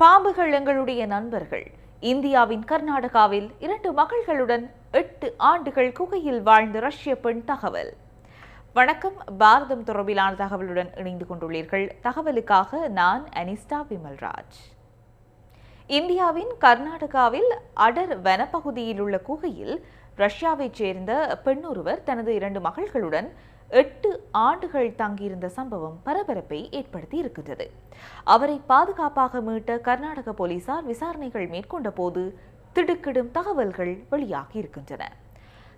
பாம்புகள் எங்களுடைய நண்பர்கள். இந்தியாவின் கர்நாடகாவில் இரண்டு மகள்களுடன் எட்டு ஆண்டுகள் குகையில் வாழ்ந்த ரஷ்ய பெண் தகவல். வணக்கம். பாரதம் தொடர்பிலான தகவலுடன் இணைந்து கொண்டுள்ளீர்கள். தகவலுக்காக நான் அனிஸ்டா விமல்ராஜ். இந்தியாவின் கர்நாடகாவில் அடர் வனப்பகுதியில் உள்ள குகையில் ரஷ்யாவைச் சேர்ந்த பெண்ணொருவர் தனது இரண்டு மகள்களுடன் எட்டு ஆண்டுகள் தங்கியிருந்த சம்பவம் பரபரப்பை ஏற்படுத்தி இருக்கின்றது அவரை பாதுகாப்பாக மீட்ட கர்நாடக போலீசார் விசாரணைகள் மேற்கொண்ட போது திடுக்கிடும் தகவல்கள் வெளியாகி இருக்கின்றன.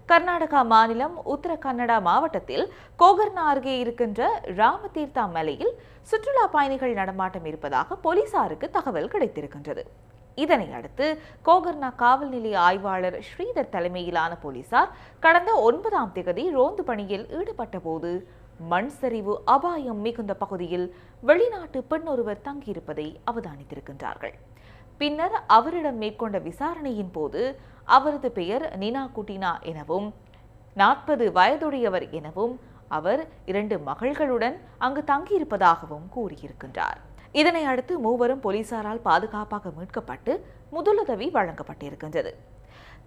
கர்நாடகா மாநிலம் உத்தர கன்னடா மாவட்டத்தில் கோகர்னா அருகே இருக்கின்ற ராமதீர்த்தா மலையில் சுற்றுலா பயணிகள் நடமாட்டம் இருப்பதாக போலீசாருக்கு தகவல் கிடைத்திருக்கின்றது. இதனை அடுத்து கோகர்னா காவல் நிலைய ஆய்வாளர் ஸ்ரீதர் தலைமையிலான போலீசார் கடந்த ஒன்பதாம் தேதி ரோந்து பணியில் ஈடுபட்ட போது மண் சரிவு அபாயம் மிகுந்த பகுதியில் வெளிநாட்டு பெண் ஒருவர் தங்கியிருப்பதை அவதானித்திருக்கின்றார்கள். பின்னர் அவரிடம் மேற்கொண்ட விசாரணையின் போது அவரது பெயர் நினா குட்டினா எனவும் நாற்பது வயதுடையவர் எனவும் அவர் இரண்டு மகள்களுடன் அங்கு தங்கியிருப்பதாகவும் கூறியிருக்கின்றார். இதனை அடுத்து மூவரும் போலீசாரால் பாதுகாப்பாக மீட்கப்பட்டு முதலுதவி வழங்கப்பட்டிருக்கின்றது.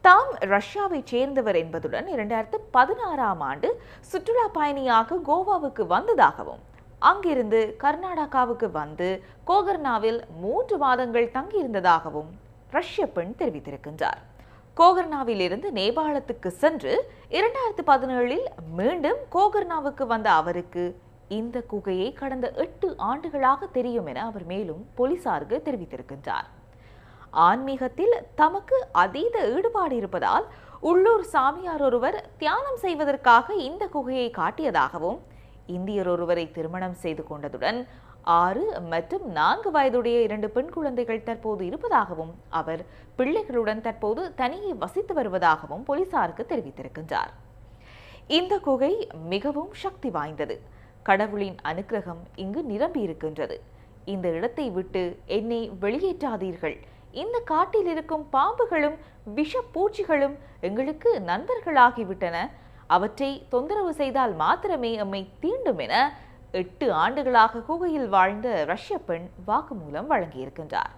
தாம் ரஷ்யாவைச் சேர்ந்தவர் என்பதுடன் இரண்டாயிரத்து பதினாறாம் ஆண்டு சுற்றுலா பயணியாக கோவாவுக்கு வந்ததாகவும் அங்கிருந்து கர்நாடகாவுக்கு வந்து கோகர்னாவில் மூன்று மாதங்கள் தங்கியிருந்ததாகவும் ரஷ்ய பெண் தெரிவித்திருக்கின்றார். கோகர்னாவில் இருந்து நேபாளத்துக்கு சென்று இரண்டாயிரத்து பதினேழில் மீண்டும் கோகர்னாவுக்கு வந்த அவருக்கு இந்த குகையை கடந்த எட்டு ஆண்டுகளாக தெரியும் என அவர் மேலும் போலீசாருக்கு தெரிவித்திருக்கின்றார். ஆன்மீகத்தில் தமக்கு அதீத ஈடுபாடு இருப்பதால் உள்ளூர் சாமியார் ஒருவர் தியானம் செய்வதற்காக இந்த குகையை காட்டியதாகவும் இந்தியர் ஒருவரை திருமணம் செய்து கொண்டதுடன் ஆறு மற்றும் நான்கு வயதுடைய இரண்டு பெண் குழந்தைகள் தற்போது இருப்பதாகவும் அவர் பிள்ளைகளுடன் தற்போது தனியே வசித்து வருவதாகவும் போலீசாருக்கு தெரிவித்திருக்கின்றார். இந்த குகை மிகவும் சக்தி வாய்ந்தது. கடவுளின் அனுக்கிரகம் இங்கு நிரம்பி இருக்கின்றது. இந்த இடத்தை விட்டு என்னை வெளியேற்றாதீர்கள். இந்த காட்டில் இருக்கும் பாம்புகளும் விஷ பூச்சிகளும் எங்களுக்கு நண்பர்களாகிவிட்டன. அவற்றை தொந்தரவு செய்தால் மாத்திரமே எம்மை தீண்டும் என எட்டு ஆண்டுகளாக குகையில் வாழ்ந்த ரஷ்ய பெண் வாக்குமூலம் வழங்கியிருக்கின்றார்.